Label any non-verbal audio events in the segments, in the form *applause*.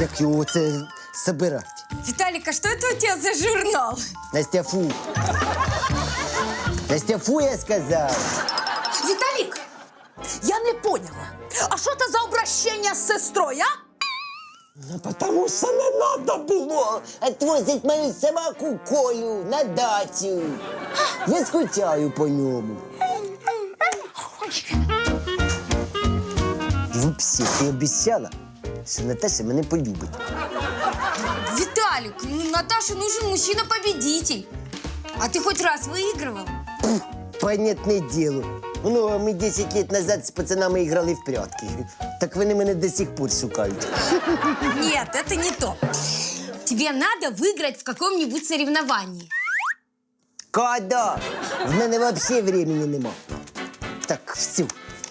Як його це собирати? Виталик, а что это у тебя за журнал? Настя, фу. Настя, фу, я сказав. Віталік, я не поняла. А що це за обращення з сестрою, а? Ну, потому що не надо було відвозити мою собаку Колю на дачу. Я скучаю по ньому. І взагалі, ти обіцяла, що Наташа мене полюбить. Виталик, ну, Наташе нужен мужчина-победитель. А ты хоть раз выигрывал? Понятне діло. Ну, а ми 10 лет назад з пацанами грали в прятки. Так вони мене до сих пор шукають. Нет, это не то. Тебе надо выиграть в каком-нибудь соревновании. Кода! В мене взагалі времени нема. Так, все.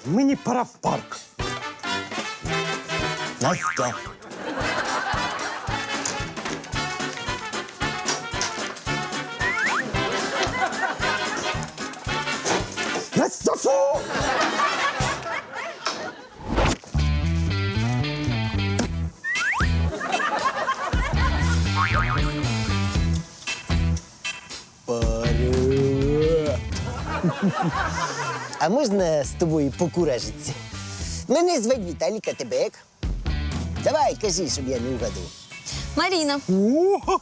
Мені пора в парк. Настя. Настя. А можна з тобою покуражитися? Мене звать Віталік, тебе як? Давай, кажи, щоб я не угадав. Марина.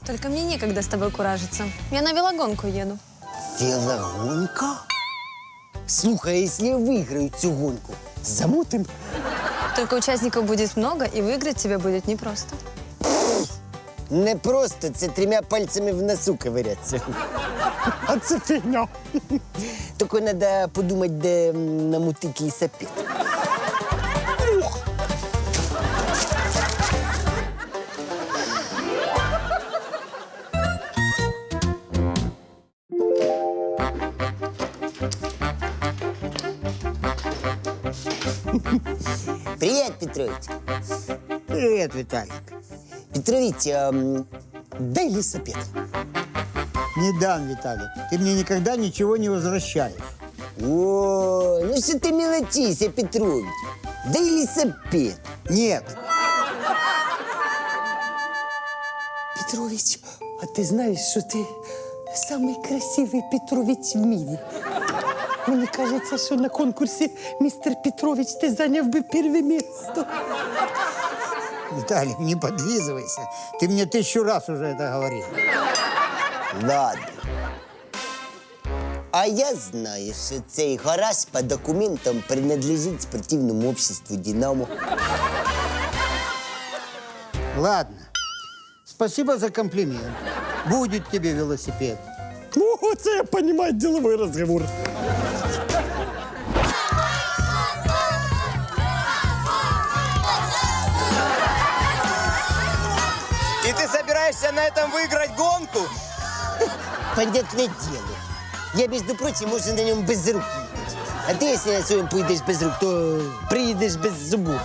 Только мне некогда с тобой куражиться. Я на велогонку еду. Велогонка? Слухай, а якщо я виграю цю гонку, замутим? Только участников будет много, и выиграть тебе будет непросто. Не просто це трьома пальцями в носу ковиряться. А це фігня. Тільки треба подумати, де м, намутити лісапет. Привет, Петрович. Привет, Виталик. Петрович, а, м, дай лісапет. Не дам, Виталик. Ты мне никогда ничего не возвращаешь. О, ну що ти мелочися, Петрович? Дай лісапет. Нет. Петрович, а ти знаєш, що ти самий красивий Петрович в мірі? Мені кажеться, що на конкурсі містер Петрович ти зайняв би перше місце. Виталик, не подлизывайся. Ты мне тысячу раз уже это говорил. Ладно. А я знаю, що цей гараж по документам принадлежить спортивному обществу «Динамо». Ладно. Спасибо за комплимент. Будет тебе велосипед. Ну, це я розумію діловий розговор. ты собираешься на этом выиграть гонку? Понятне діло. Я, між прочим, можу на ньому без рук їхати. А ти, якщо на своєму поїдеш без рук, то приїдеш без зубов.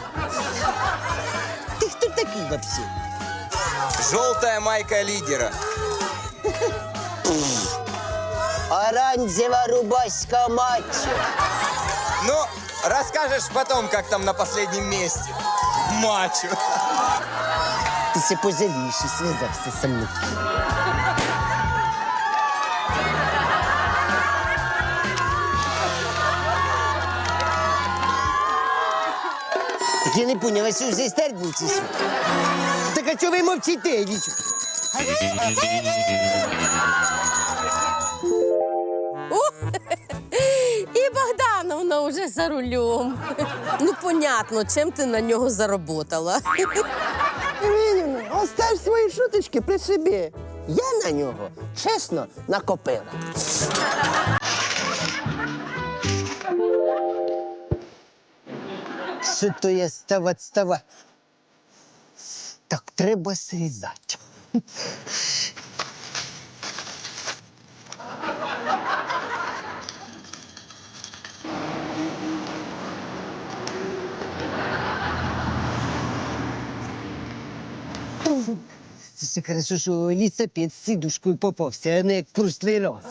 Ти хто такий взагалі? Желтая майка лидера. Оранжева рубашка мачо. Ну, расскажешь потом, как там на последнем месте. Мачо. Ти ще пожалієш, зв'язався зі мною. Так я не понял, а що вже старт був чи? Так а чого ви мовчите? І Богдановна вже за рулем. *laughs* Ну, понятно, чим ти на нього заработала. *laughs* Іринівна, оставь свої шуточки при собі. Я на нього чесно накопила. Що то я става става? Так треба срізати. Це ще хорошо, що лісапід з сидушкою попався, а не як прошлий раз.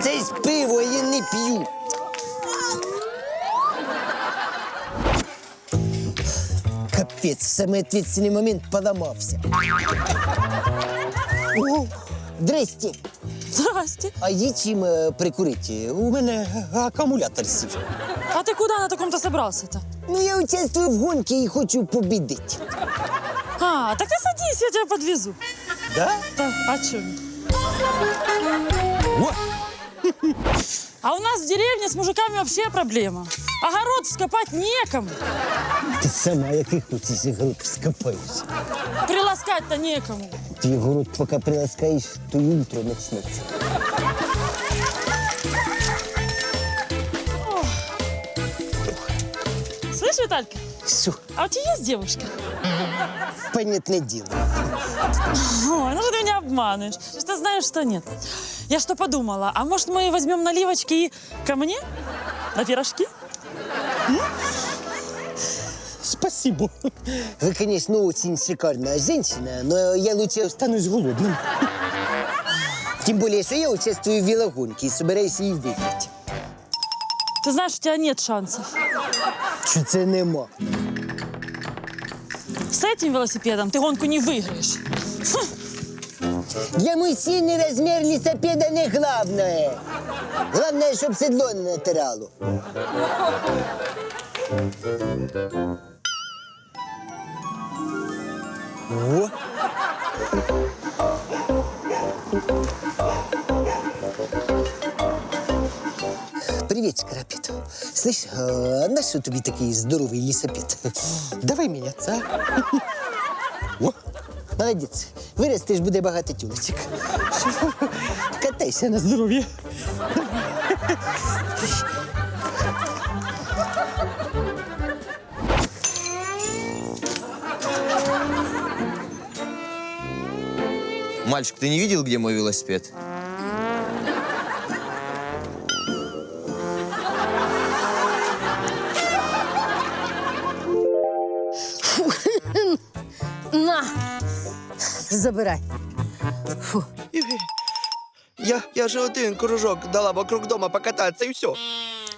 Це пиво я не п'ю. Капець, в самий відповідальний момент поламався. О, здрасте. Здрасте. А є чим е, прикурити? У мене акумулятор сів. А ты куда на таком-то собрался-то? Ну, я участвую в гонці і хочу побідити. А, так ты садись, я тебя подвезу. Да? Да, а чё? А у нас в деревне с мужиками вообще проблема. Огород вскопать некому. Ти сама, який хочеш ігрок, скопаєш. Приласкать-то некому. Твій город, поки приласкаєш, то утро почнеться. Слышь, Виталька, Що, а у тебя есть девушка? понятне діло. Ой, ну что ты меня обманываешь? Что ты знаешь, что нет. Я что подумала, а может мы возьмем наливочки и ко мне? На пирожки? Спасибо. Вы, конечно, очень шикарная женщина, но я лучше останусь голодным. Тем более, что я участвую в велогонке и собираюсь її виграти. Ты знаешь, у тебя нет шансов. Що це нема? С этим велосипедом ты гонку не выиграешь. Для мужчины размер лісопеда не главное. Главное, щоб седло не натирало. О! Привет, Карапет. Слышь, а на що тобі такий здоровий лісопед? Давай мінятися, а? О, молодець. Виростеш, буде багато тюлечок. Катайся на здоров'я. Мальчик, ты не видел, где мой велосипед? На! Забирай. Фу. Я, я же один кружок дала вокруг дома покататься, и все.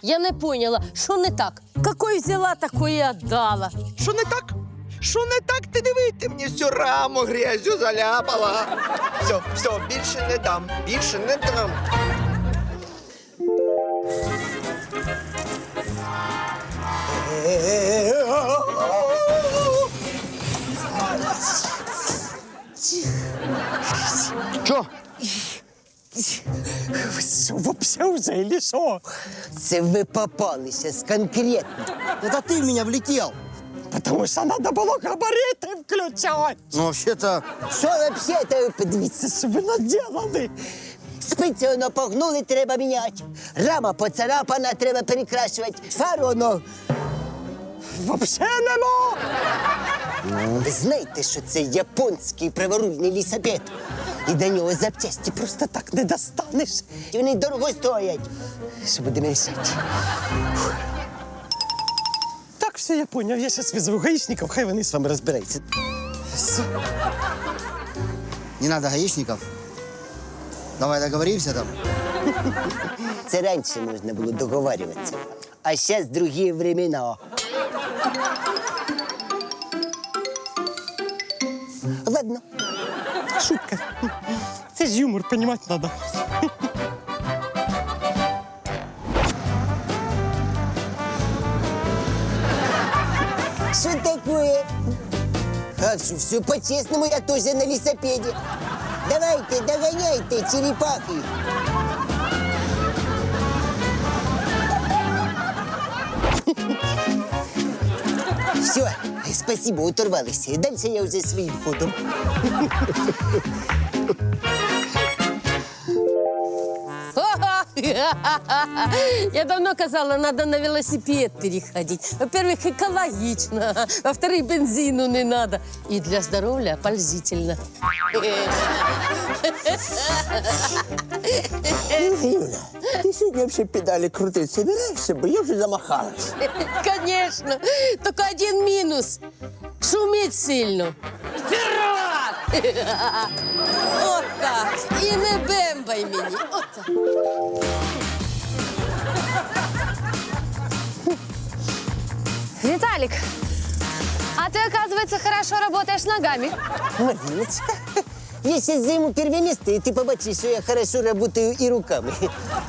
Я не поняла, що не так? Какой взяла, такой і отдала. Що не так? Що не так? Ти диви, ти мені всю раму грязю заляпала. Все, все, більше не дам, більше не дам. Що? Ви що, вообще вже що? Це ви попалися з конкретно. Это ты в меня влетел. Потому що треба було габарити включати. Ну, вообще-то... Що вообще-то, подивіться, що ви наделали. Спиці воно погнули, треба міняти. Рама поцарапана, треба перекрашувати. Фару воно вообще нема. Ви знаєте, що це японський праворульний лісопед? І до нього запчасті просто так не достанеш. І вони дорого стоять. Що будемо рішати? Так, все, я поняв. Я зараз візову гаїчників, хай вони з вами розбираються. Не надо гаишников. Давай договоримся там. Це раніше можна було договарюватися. А зараз другі времена. Ладно. Шутка. Це ж юмор, понімати треба. Что такое? А что, все по-честному, я тоже на лесопеде. Давайте, догоняйте, черепахи. Все, спасибо, оторвалися. Дальше я вже своїм ходом. Я *laughs* давно казала, надо на велосипед переходить. Во-первых, экологично. Во-вторых, бензину не надо. И для здоровья пользительно. Юля, ти сьогодні взагалі педалі крутити собираєшся, бо я вже замахалась. Конечно. Только один минус. шуміть сильно. Вперед! От так. І не бембай мені. От так. Виталик, а ты, оказывается, хорошо работаешь ногами. Мариночка, я сейчас займу первое место, и ты побачишь, что я хорошо работаю и руками.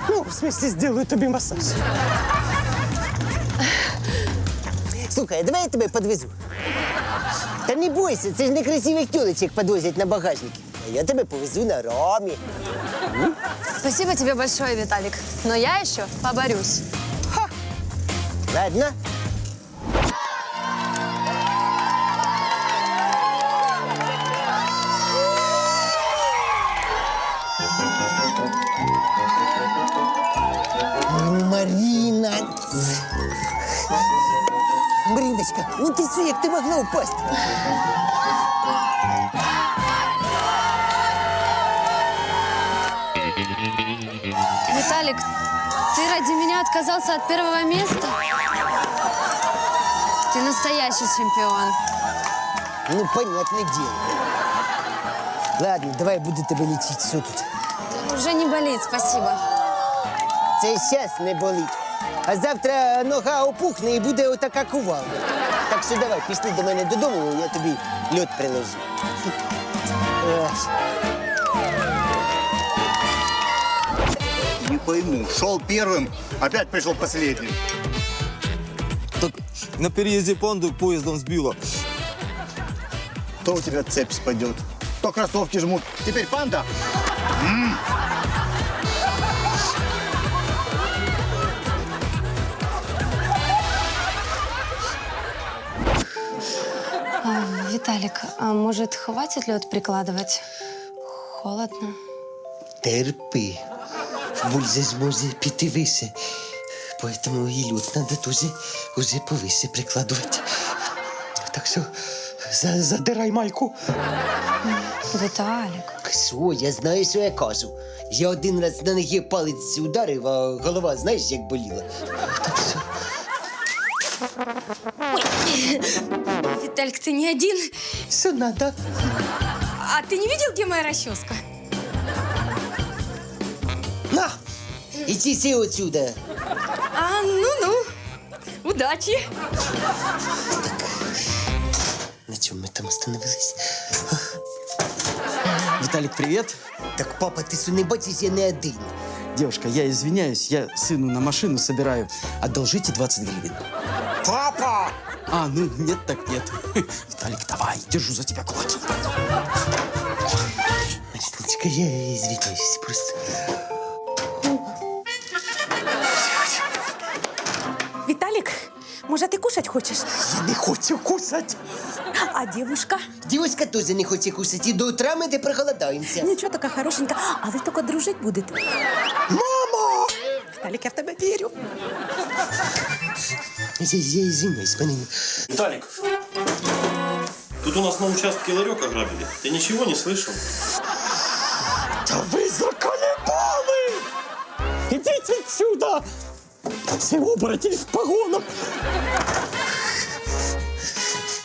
Ну, в смысле, сделаю тобі масаж. Слухай, а давай я тебе подвезу. Та не бойся, це ж не красивих тілочок підвозять на багажнике. А я тебе повезу на рамі. Спасибо тебе большое, Виталик. Но я еще поборюсь. Ладно? Марина. Мариночка, ну ти що, як ти могла упасть? Виталик, ты ради меня отказался от первого места? Ты настоящий чемпион. Ну, понятное дело. Ладно, давай буду тебе лечить. Що тут? Уже не болит, спасибо. Це щас не болить. А завтра нога опухне і буде отака кувалда. Так що давай, пішли до мене додому, я тобі льот приложу. Ось. Не пойму, шел первым, опять пришел последним. Так на переезде панду поездом сбило. То у тебя цепь спадет, то кроссовки жмут. Теперь панда. а может, хватит лед прикладывать? Холодно. Терпи. Бульза зможе піти вище. Поэтому і льот треба теж уже повище прикладувати. Так що за, задирай майку. Виталик. Що, я знаю, що я кажу. Я один раз на ноги палець ударив, а голова знаєш, як боліла. Так що Виталик, ты не один. Все надо. А ты не видел, где моя расческа? На! Иди все отсюда. А, ну-ну. Удачи. На чем мы там остановились? Виталик, привет. Так, папа, ты что, не бачишь, я не один. Девушка, я извиняюсь, я сыну на машину собираю. Одолжите 20 гривен. Папа! А, ну нет так нет. *laughs* Виталик, давай, держу за тебя кулаки. Мариночка, я извиняюсь просто. Виталик, может, ты кушать хочешь? Я не хочу кусать. А девушка? Девушка тоже не хоче кусать. И до утра мы не проголодаемся. Нічого така хорошенька, а ви тільки дружить будете. Мама! Виталик, я в тебе вірю. Извиняюсь, Марина. Виталик, тут у нас на участке ларек ограбили. Ты ничего не слышал? Да вы заколебали! Идите отсюда! Все оборотень в погонах!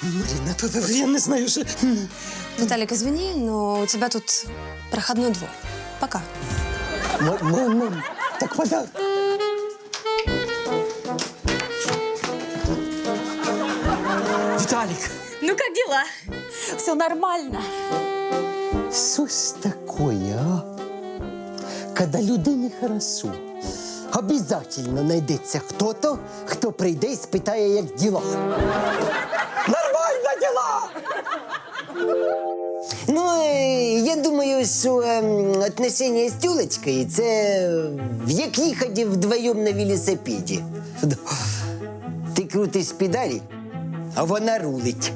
Марина, я не знаю, що... Виталик, извини, но у тебя тут проходной двор. Пока. М- м- мам, так вода. Виталик! Ну, как дела? Все нормально. Що ж такое, а? Когда людині хорошо, обязательно знайдеться хто-то, хто прийде і спитає, як діла. Нормально діла! Ну, е, я думаю, що ем, отношення з тюлечкою – це як їхати вдвоєм на велосипеді. *laughs* Ти крутиш педалі, а вона рулить.